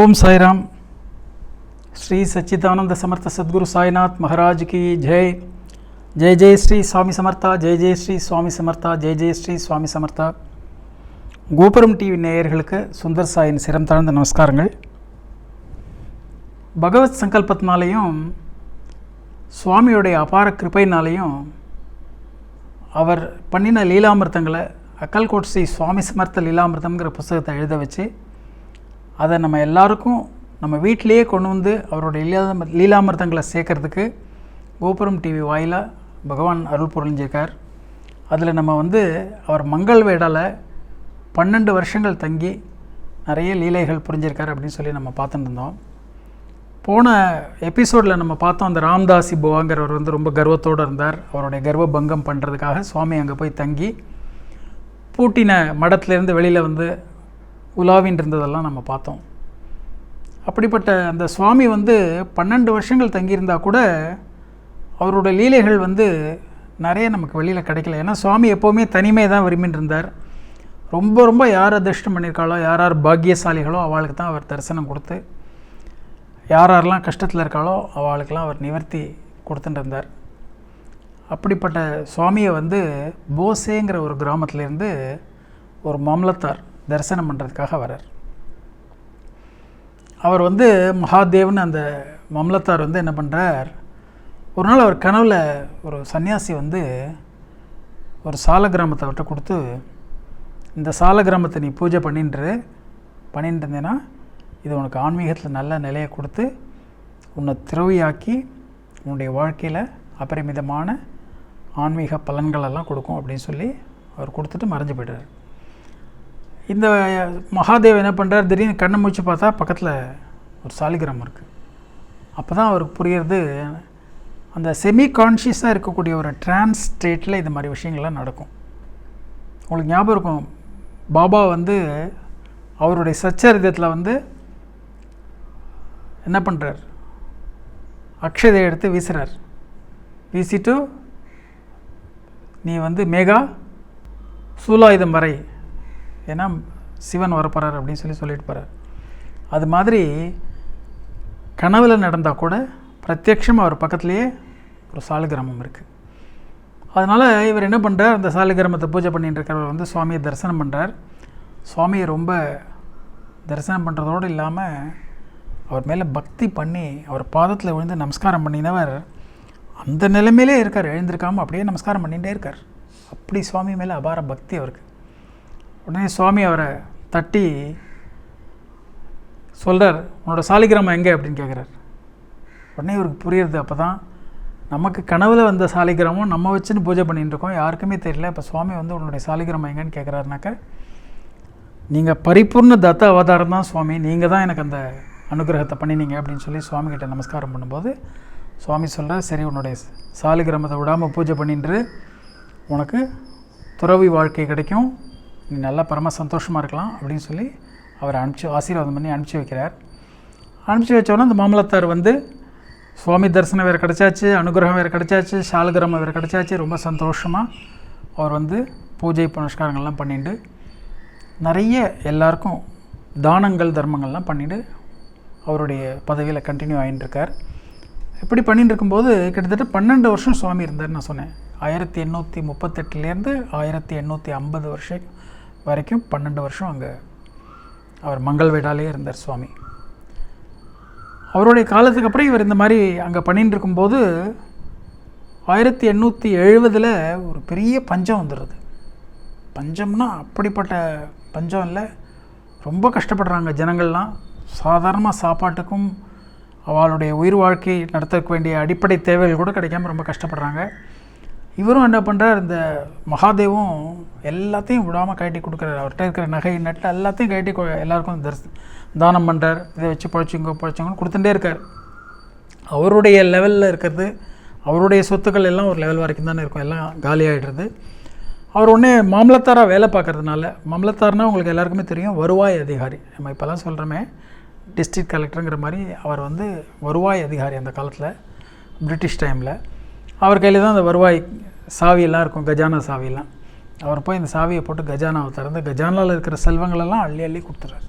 ஓம் சாய்ராம். ஸ்ரீ சச்சிதானந்த சமர்த்த சத்குரு சாய்நாத் மகாராஜ் கி ஜெய். ஜெய் ஜெய் ஸ்ரீ சுவாமி சமர்த்தா ஜெய் ஜெய் ஸ்ரீ சுவாமி சமர்த்தா ஜெய் ஜெய் ஸ்ரீ சுவாமி சமர்த்தா. கோபுரம் டிவி நேயர்களுக்கு சுந்தர் சாயின் சிரம் தாழ்ந்த நமஸ்காரங்கள். பகவத் சங்கல்பத்தினாலேயும் சுவாமியுடைய அபார கிருபையினாலேயும் அவர் பண்ணின லீலாமிர்தங்களை அக்கல்கோட் ஸ்ரீ சுவாமி சமர்த்த லீலாமிர்தம்ங்கிற புஸ்தகத்தை எழுத வச்சு அதை நம்ம எல்லாருக்கும் நம்ம வீட்டிலேயே கொண்டு வந்து அவருடைய லீலா லீலாமிர்தங்களை சேர்க்கறதுக்கு கோபுரம் டிவி வாயிலாக பகவான் அருள் புரிஞ்சிருக்கார். அதில் நம்ம வந்து அவர் மங்கள் வேடால் பன்னெண்டு வருஷங்கள் தங்கி நிறைய லீலைகள் புரிஞ்சிருக்கார் அப்படின்னு சொல்லி நம்ம பார்த்துட்டு இருந்தோம். போன எபிசோடில் நம்ம பார்த்தோம் அந்த ராம்தாசி புவாங்கிறவர் வந்து ரொம்ப கர்வத்தோடு இருந்தார். அவருடைய கர்வ பங்கம் பண்ணுறதுக்காக சுவாமி அங்கே போய் தங்கி பூட்டின மடத்துலேருந்து வெளியில் வந்து உலாவின் இருந்ததெல்லாம் நம்ம பார்த்தோம். அப்படிப்பட்ட அந்த சுவாமி வந்து பன்னெண்டு வருஷங்கள் தங்கியிருந்தா கூட அவரோட லீலைகள் வந்து நிறைய நமக்கு வெளியில் கிடைக்கல. ஏன்னா சுவாமி எப்போவுமே தனிமை தான் விரும்பின்னு இருந்தார். ரொம்ப ரொம்ப யார் அதிர்ஷ்டம் பண்ணியிருக்காளோ யார் யார் பாக்கியசாலிகளோ அவளுக்கு தான் அவர் தரிசனம் கொடுத்து யார் யாரெல்லாம் கஷ்டத்தில் இருக்காளோ அவளுக்கெல்லாம் அவர் நிவர்த்தி கொடுத்துட்டு இருந்தார். அப்படிப்பட்ட சுவாமியை வந்து போசேங்கிற ஒரு கிராமத்துலேருந்து ஒரு மாமலத்தார் தரிசனம் பண்ணுறதுக்காக வரார். அவர் வந்து மகாதேவ்னு அந்த மம்லத்தார் வந்து என்ன பண்ணுறார் ஒரு நாள் அவர் கனவில் ஒரு சன்னியாசி வந்து ஒரு சால கிராமத்தை அவர்கிட்ட கொடுத்து இந்த சால கிராமத்தை நீ பூஜை பண்ணின்று பண்ணிட்டு இருந்தேன்னா இது உனக்கு ஆன்மீகத்தில் நல்ல நிலையை கொடுத்து உன்னை திறவியாக்கி உன்னுடைய வாழ்க்கையில் அபரிமிதமான ஆன்மீக பலன்களெல்லாம் கொடுக்கும் அப்படின்னு சொல்லி அவர் கொடுத்துட்டு மறைஞ்சு போய்ட்டார் இந்த மகாதேவ் என்ன பண்ணுறார் திடீர்னு கண்ணை மூச்சு பார்த்தா பக்கத்தில் ஒரு சாலிகிராமம் இருக்குது அப்போ தான் அவருக்கு புரியுறது அந்த செமி கான்ஷியஸாக இருக்கக்கூடிய ஒரு ட்ரான்ஸ் ஸ்டேட்டில் இது மாதிரி விஷயங்கள்லாம் நடக்கும். உங்களுக்கு ஞாபகம் இருக்கும் பாபா வந்து அவருடைய சச்சரிதத்தில் வந்து என்ன பண்ணுறார் அக்ஷதை எடுத்து வீசுகிறார் வீசிட்டு நீ வந்து மேகா சூலாயுதம் வரை ஏன்னா சிவன் வரப்போகிறார் அப்படின்னு சொல்லி சொல்லிட்டு போகிறார் அது மாதிரி கனவில் நடந்தால் கூட பிரத்யக்ஷம் அவர் பக்கத்துலேயே ஒரு சாலிகிராமம் இருக்குது அதனால் இவர் என்ன பண்ணுறார் அந்த சாலிகிராமத்தை பூஜை பண்ணிட்டு இருக்கிறவர் வந்து சுவாமியை தரிசனம் பண்ணுறார் சுவாமியை ரொம்ப தரிசனம் பண்ணுறதோடு இல்லாமல் அவர் மேலே பக்தி பண்ணி அவர் பாதத்தில் விழுந்து நமஸ்காரம் பண்ணினவர் அந்த நிலைமையிலே இருக்கார். எழுந்திருக்காமல் அப்படியே நமஸ்காரம் பண்ணிகிட்டே இருக்கார். அப்படி சுவாமி மேலே அபார பக்தி அவருக்கு. உடனே சுவாமி அவரை தட்டி சொல்கிறார் உன்னோட சாலிகிராமம் எங்கே? அப்படின்னு கேட்குறார். உடனே இவருக்கு புரியுறது அப்போ தான் நமக்கு கனவில் வந்த சாலிகிராமம் நம்ம வச்சுன்னு பூஜை பண்ணிகிட்டு இருக்கோம். யாருக்குமே தெரியல. இப்போ சுவாமி வந்து உன்னுடைய சாலிகிராமம் எங்கன்னு கேட்குறாருனாக்க நீங்கள் பரிபூர்ண தத்த அவதாரம் தான் சுவாமி. நீங்கள் தான் எனக்கு அந்த அனுகிரகத்தை பண்ணினீங்க. அப்படின்னு சொல்லி சுவாமி கிட்ட நமஸ்காரம் பண்ணும்போது சுவாமி சொல்கிறார் சரி உன்னுடைய சாலிகிராமத்தை விடாமல் பூஜை பண்ணின்று உனக்கு துறவி வாழ்க்கை கிடைக்கும். நீ நல்லா பரம சந்தோஷமாக இருக்கலாம் அப்படின்னு சொல்லி அவரை அனுப்பிச்சி ஆசீர்வாதம் பண்ணி அனுப்பிச்சி வைக்கிறார். அனுப்பிச்சி வச்சோன்னே அந்த மாமலத்தார் வந்து சுவாமி தரிசனம் வேறு கிடச்சாச்சு அனுகிரகம் வேறு கிடச்சாச்சு சாலகிராமம் வேறு கிடச்சாச்சு ரொம்ப சந்தோஷமாக அவர் வந்து பூஜை புனஸ்காரங்கள்லாம் பண்ணிட்டு நிறைய எல்லாருக்கும் தானங்கள் தர்மங்கள்லாம் பண்ணிட்டு அவருடைய பதவியில் கண்டினியூ ஆகிட்டு இருக்கார் இப்படி பண்ணிட்டு இருக்கும்போது கிட்டத்தட்ட பன்னெண்டு வருஷம் சுவாமி இருந்தார் நான் சொன்னேன். ஆயிரத்தி எண்ணூற்றி முப்பத்தெட்டுலேருந்து ஆயிரத்தி எண்ணூற்றி ஐம்பது வருஷம் வரைக்கும் பன்னெண்டு வருஷம் அங்கே அவர் மங்கள் வீடாலே இருந்தார் சுவாமி. அவருடைய காலத்துக்கு அப்புறம் இவர் இந்த மாதிரி அங்கே பண்ணிட்டு இருக்கும்போது ஆயிரத்தி எண்ணூற்றி எழுபதில் ஒரு பெரிய பஞ்சம் வந்துடுது. பஞ்சம்னா அப்படிப்பட்ட பஞ்சம் இல்லை. ரொம்ப கஷ்டப்படுறாங்க ஜனங்கள்லாம். சாதாரணமாக சாப்பாட்டுக்கும் அவளுடைய உயிர் வாழ்க்கை நடத்த வேண்டிய அடிப்படை தேவைகள் கூட கிடைக்காம ரொம்ப கஷ்டப்படுறாங்க. இவரும் என்ன பண்ணுறார் இந்த மகாதேவும் எல்லாத்தையும் விடாமல் கட்டி கொடுக்குறாரு. அவர்கிட்ட இருக்கிற நகை நட்டு எல்லாத்தையும் கட்டி எல்லாருக்கும் தரிசி தானம் பண்ணுறார் இதை வச்சு பழச்சிங்க பழச்சிங்கன்னு கொடுத்துட்டே இருக்கார். அவருடைய லெவலில் இருக்கிறது அவருடைய சொத்துக்கள் எல்லாம் ஒரு லெவல் வரைக்கும் தானே இருக்கும். எல்லாம் காலியாகிடுறது அவர் ஒன்று மாமலத்தாராக வேலை பார்க்கறதுனால மாமலத்தார்னால் உங்களுக்கு எல்லாருக்குமே தெரியும் வருவாய் அதிகாரி. நம்ம இப்போல்லாம் சொல்கிறோமே டிஸ்ட்ரிக்ட் கலெக்டருங்கிற மாதிரி அவர் வந்து வருவாய் அதிகாரி அந்த காலத்தில் பிரிட்டிஷ் டைமில் அவர் கையில் தான் அந்த வருவாய் சாவியெல்லாம் இருக்கும் கஜானா சாவியெல்லாம். அவர் போய் இந்த சாவியை போட்டு கஜானாவை திறந்து கஜானாவில் இருக்கிற செல்வங்களெல்லாம் அள்ளி அள்ளி கொடுத்துறாரு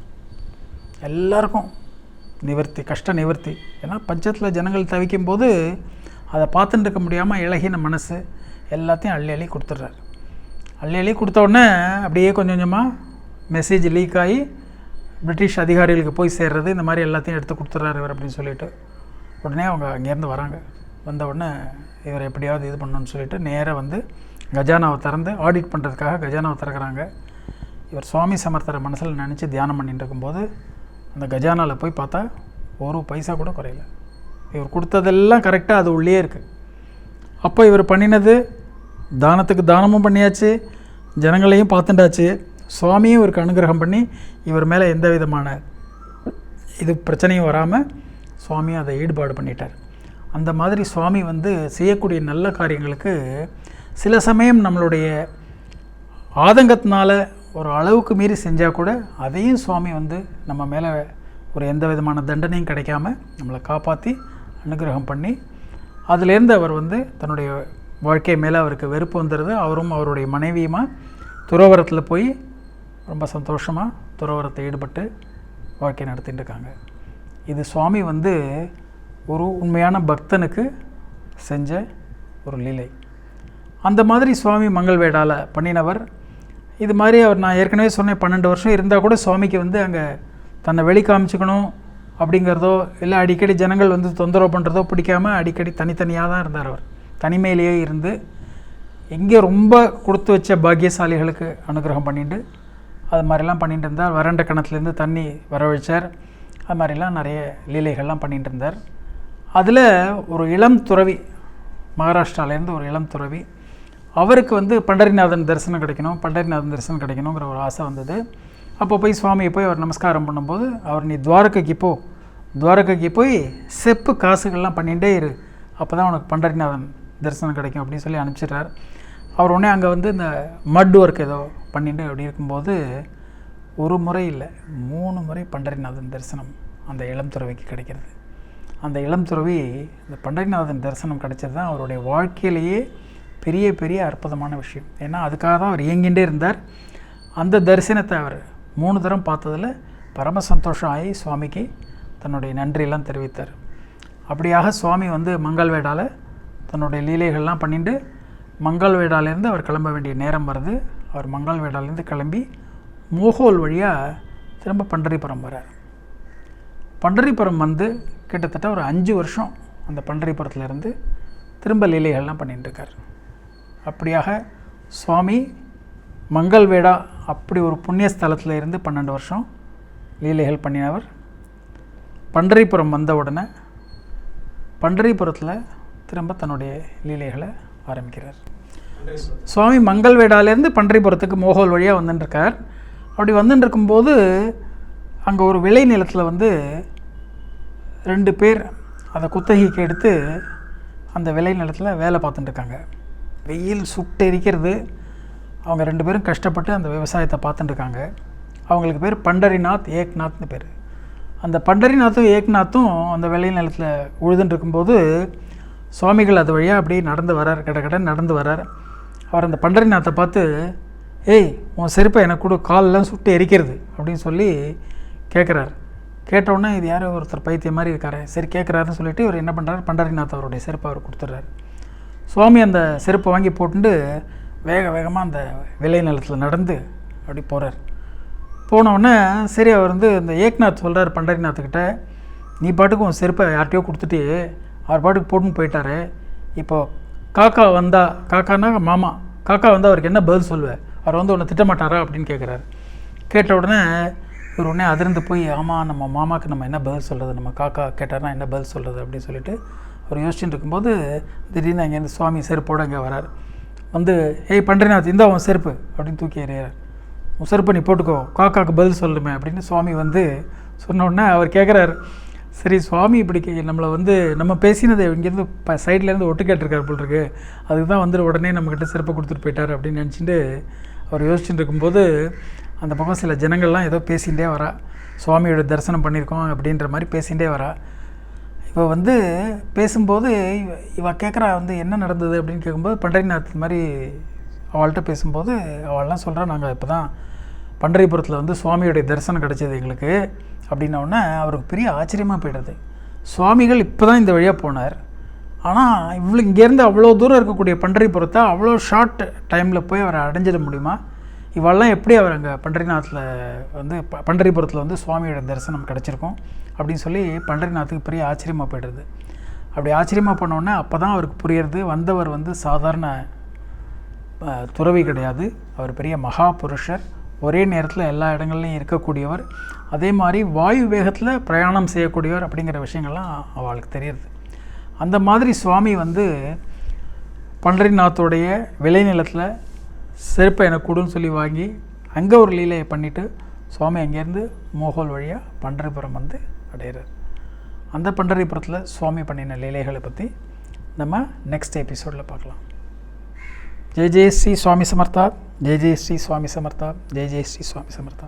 எல்லாருக்கும் நிவர்த்தி கஷ்ட நிவர்த்தி. ஏன்னா பஞ்சத்தில் ஜனங்கள் தவிக்கும் போது அதை பார்த்துட்டு இருக்க முடியாமல் இழகின மனசு எல்லாத்தையும் அள்ளி அள்ளி கொடுத்துட்றாரு. அள்ளி அள்ளி கொடுத்த உடனே அப்படியே கொஞ்சம் கொஞ்சமாக மெசேஜ் லீக் ஆகி பிரிட்டிஷ் அதிகாரிகளுக்கு போய் சேர்றது இந்த மாதிரி எல்லாத்தையும் எடுத்து கொடுத்துட்றாரு இவர் அப்படின்னு சொல்லிட்டு. உடனே அவங்க அங்கேருந்து வராங்க. வந்த உடனே இவர் எப்படியாவது இது பண்ணணும்னு சொல்லிட்டு நேராக வந்து கஜானாவை திறந்து ஆடிட் பண்ணுறதுக்காக கஜானாவை திறக்கிறாங்க. இவர் சுவாமி சமர்த்தரை மனசில் நினச்சி தியானம் பண்ணிட்டு இருக்கும்போது அந்த கஜானாவில் போய் பார்த்தா ஒரு பைசா கூட குறையல. இவர் கொடுத்ததெல்லாம் கரெக்டாக அது உள்ளே இருக்குது அப்போ இவர் பண்ணினது தானத்துக்கு தானமும் பண்ணியாச்சு ஜனங்களையும் பார்த்துட்டாச்சு. சுவாமியும் இவருக்கு அனுகிரகம் பண்ணி இவர் மேலே எந்த விதமான இது பிரச்சனையும் வராமல் சுவாமியும் அதை ஈடுபாடு பண்ணிட்டார். அந்த மாதிரி சுவாமி வந்து செய்யக்கூடிய நல்ல காரியங்களுக்கு சில சமயம் நம்மளுடைய ஆதங்கத்தினால ஒரு அளவுக்கு மீறி செஞ்சால் கூட அதையும் சுவாமி வந்து நம்ம மேலே ஒரு எந்த விதமான தண்டனையும் கிடைக்காம நம்மளை காப்பாற்றி அனுகிரகம் பண்ணி அதுலேருந்து அவர் வந்து தன்னுடைய வாழ்க்கை மேலே அவருக்கு வெறுப்பு வந்துடுது அவரும் அவருடைய மனைவியுமா துறவரத்தில் போய் ரொம்ப சந்தோஷமாக துறவரத்தை ஈடுபட்டு வாழ்க்கை நடத்திட்டு இருக்காங்க. இது சுவாமி வந்து ஒரு உண்மையான பக்தனுக்கு செஞ்ச ஒரு லீலை. அந்த மாதிரி சுவாமி மங்கள் வேடாவில் பண்ணினவர். இது மாதிரி அவர் நான் ஏற்கனவே சொன்னேன் பன்னெண்டு வருஷம் இருந்தால் கூட சுவாமிக்கு வந்து அங்கே தன்னை வெளி காமிச்சுக்கணும் அப்படிங்கிறதோ இல்லை அடிக்கடி ஜனங்கள் வந்து தொந்தரவு பண்ணுறதோ பிடிக்காம அடிக்கடி தனித்தனியாக தான் இருந்தார் அவர். தனிமையிலேயே இருந்து எங்கே ரொம்ப கொடுத்து வச்ச பாக்கியசாலிகளுக்கு அனுகிரகம் பண்ணிட்டு அது மாதிரிலாம் பண்ணிட்டு இருந்தார். வறண்ட கிணத்துலேருந்து தண்ணி வரவழைச்சார். அது மாதிரிலாம் நிறைய லீலைகள்லாம் பண்ணிகிட்டு இருந்தார். அதில் ஒரு இளம் துறவி மகாராஷ்டிராலேருந்து ஒரு இளம் துறவி அவருக்கு வந்து பண்டரிநாதன் தரிசனம் கிடைக்கணும் பண்டரிநாதன் தரிசனம் கிடைக்கணுங்கிற ஒரு ஆசை வந்தது. அப்போ போய் சுவாமியை போய் அவர் நமஸ்காரம் பண்ணும்போது அவர் நீ துவாரகைக்கு போ. துவாரகைக்கு போய் செப்பு காசுகள்லாம் பண்ணிகிட்டே இரு. அப்போ தான் உனக்கு பண்டரிநாதன் தரிசனம் கிடைக்கும் அப்படின்னு சொல்லி அனுப்பிச்சிடுறார். அவர் உடனே அங்கே வந்து இந்த மட் ஒர்க் ஏதோ பண்ணிட்டு அப்படி இருக்கும்போது ஒரு முறை இல்லை மூணு முறை பண்டரிநாதன் தரிசனம் அந்த இளம் துறவிக்கு கிடைக்கிறது. அந்த இளம் துறவி இந்த பண்டரிநாதன் தரிசனம் கிடைச்சது தான் அவருடைய வாழ்க்கையிலேயே பெரிய பெரிய அற்புதமான விஷயம். ஏன்னா அதுக்காக தான் அவர் இயங்கிகிட்டே இருந்தார். அந்த தரிசனத்தை அவர் மூணு தரம் பார்த்ததில் பரம சந்தோஷம் ஆகி சுவாமிக்கு தன்னுடைய நன்றியெல்லாம் தெரிவித்தார். அப்படியாக சுவாமி வந்து மங்கள்வேடால தன்னுடைய லீலைகள்லாம் பண்ணிட்டு மங்கள்வேடாலேருந்து அவர் கிளம்ப வேண்டிய நேரம் வருது. அவர் மங்கள்வேடாலேருந்து கிளம்பி மோகோல் வழியாக திரும்ப பண்டரிபுரம் வரார் பண்டரிபுரம் வந்து கிட்டத்தட்ட ஒரு அஞ்சு வருஷம் அந்த பண்டரிபுரத்துலேருந்து திரும்ப லீலைகள்லாம் பண்ணிட்டுருக்கார் அப்படியாக சுவாமி மங்கள்வேடா அப்படி ஒரு புண்ணிய ஸ்தலத்தில் இருந்து பன்னெண்டு வருஷம் லீலைகள் பண்ணினவர். பண்டரிபுரம் வந்த உடனே பண்டரிபுரத்தில் திரும்ப தன்னுடைய லீலைகளை ஆரம்பிக்கிறார். சுவாமி மங்கள்வேடாலேருந்து பண்டரிபுரத்துக்கு மோகோல் வழியாக வந்துட்டுருக்கார் அப்படி வந்துட்டு இருக்கும்போது அங்கே ஒரு விளை நிலத்தில் வந்து ரெண்டு பேர் அதை குத்தகைக்கு எடுத்து அந்த விளை நிலத்தில் வேலை பார்த்துட்டுருக்காங்க வெயில் சுட்டு எரிக்கிறது. அவங்க ரெண்டு பேரும் கஷ்டப்பட்டு அந்த விவசாயத்தை பார்த்துட்டுருக்காங்க அவங்களுக்கு பேர் பண்டரிநாத் ஏக்நாத்னு பேர். அந்த பண்டரிநாத்தும் ஏக்நாத்தும் அந்த வெளி நிலத்தில் உழுதுன்னு இருக்கும்போது சுவாமிகள் அது வழியாக அப்படியே நடந்து வரார் கட கட நடந்து வரார். அவர் அந்த பண்டரிநாத்தை பார்த்து ஏய் உன் செருப்பை எனக்கு கூட காலெலாம் சுட்டு எரிக்கிறது அப்படின்னு சொல்லி கேட்குறாரு கேட்டவுடனே இது யாரோ ஒருத்தர் பைத்தியம் மாதிரி இருக்காரு. சரி கேட்குறாருன்னு சொல்லிட்டு இவர் என்ன பண்ணுறாரு பண்டரிநாத் அவருடைய செருப்பை அவர் கொடுத்துட்றாரு. சுவாமி அந்த செருப்பை வாங்கி போட்டுட்டு வேக வேகமாக அந்த விளை நிலத்தில் நடந்து அப்படி போகிறார் போனவுடனே சரி அவர் வந்து இந்த ஏக்நாத் சொல்கிறார் பண்டரிநாத்துக்கிட்ட நீ பாட்டுக்கு உன் செருப்பை யார்கிட்டயோ கொடுத்துட்டு அவர் பாட்டுக்கு போட்டுன்னு போயிட்டாரு. இப்போது காக்கா வந்தா காக்கானா மாமா காக்கா வந்தால் அவருக்கு என்ன பதில் சொல்லுவேன் அவர் வந்து உன்னை திட்டமாட்டாரா? அப்படின்னு கேட்குறாரு கேட்ட உடனே இவர் உடனே அதிர்ந்து போய் ஆமாம் நம்ம மாமாவுக்கு நம்ம என்ன பதில் சொல்கிறது நம்ம காக்கா கேட்டார்னா என்ன பதில் சொல்கிறது அப்படின்னு சொல்லிட்டு அவர் யோசிச்சுட்டு இருக்கும்போது திடீர்னு அங்கேருந்து சுவாமி செருப்போடு அங்கே வரார். வந்து ஏய் பண்டரிநாத் இந்தா உன் செருப்பு அப்படின்னு தூக்கி எறியார் உன் செருப்பு நீ போட்டுக்கோ காக்காவுக்கு பதில் சொல்லுமே அப்படின்னு சுவாமி வந்து சொன்ன உடனே அவர் கேட்குறாரு. சரி சுவாமி இப்படி கே- நம்மளை வந்து நம்ம பேசினதை இங்கேருந்து ப சைட்லேருந்து ஒட்டு கேட்டிருக்காரு போல் இருக்கு. அதுக்கு தான் வந்து உடனே நம்மக்கிட்ட செருப்பை கொடுத்துட்டு போயிட்டார் அப்படின்னு நினச்சிட்டு அவர் யோசிச்சுட்டு இருக்கும்போது அந்த பக்கம் சில ஜனங்கள்லாம் ஏதோ பேசிகிட்டே வரா. சுவாமியோட தரிசனம் பண்ணியிருக்கோம் அப்படின்ற மாதிரி பேசிகிட்டே வரா. இப்போ வந்து பேசும்போது இவ கேட்குறா வந்து என்ன நடந்தது அப்படின்னு கேட்கும்போது பண்டரிநாத் இந்த மாதிரி அவள்கிட்ட பேசும்போது அவள்லாம் சொல்கிறா நாங்கள் இப்போ தான் பண்டரிபுரத்தில் வந்து சுவாமியுடைய தரிசனம் கிடச்சிது எங்களுக்கு. அப்படின்னோடனே அவருக்கு பெரிய ஆச்சரியமாக போயிடுது. சுவாமிகள் இப்போ தான் இந்த வழியாக போனார். ஆனால் இவ்வளோ இங்கேருந்து அவ்வளோ தூரம் இருக்கக்கூடிய பண்டரிபுரத்தை அவ்வளோ ஷார்ட் டைமில் போய் அவரை அடைஞ்சிட முடியுமா? இவெல்லாம் எப்படி அவர் அங்கே பண்டரிநாத்தில் வந்து ப- பண்டரிபுரத்தில் வந்து சுவாமியோட தரிசனம் கிடச்சிருக்கும் அப்படின்னு சொல்லி பண்டரிநாத்துக்கு பெரிய ஆச்சரியமாக போயிடுது. அப்படி ஆச்சரியமாக பண்ணோடனே அப்போ தான் அவருக்கு புரியுறது. வந்தவர் வந்து சாதாரண துறவி கிடையாது. அவர் பெரிய மகா புருஷர் ஒரே நேரத்தில் எல்லா இடங்கள்லையும் இருக்கக்கூடியவர். அதே மாதிரி வாயு வேகத்தில் பிரயாணம் செய்யக்கூடியவர் அப்படிங்கிற விஷயங்கள்லாம் அவளுக்கு தெரியுது அந்த மாதிரி சுவாமி வந்து பண்டரிநாத்தோடைய விளைநிலத்தில் செருப்பை எனக்கு கொடுன்னு சொல்லி வாங்கி அங்கே ஒரு லீலையை பண்ணிவிட்டு சுவாமி அங்கேருந்து மோகோல் வழியாக பண்டரிபுரம் வந்து அடையிறார். அந்த பண்டரிபுரத்தில் சுவாமி பண்ணின லீலைகளை பற்றி நம்ம நெக்ஸ்ட் எபிசோடில் பார்க்கலாம். ஜெய் ஜெய் ஸ்ரீ சுவாமி சமர்த்தா ஜெய் ஜெய் ஸ்ரீ சுவாமி சமர்த்தா ஜெய் ஜெய் ஸ்ரீ சுவாமி சமர்த்தா.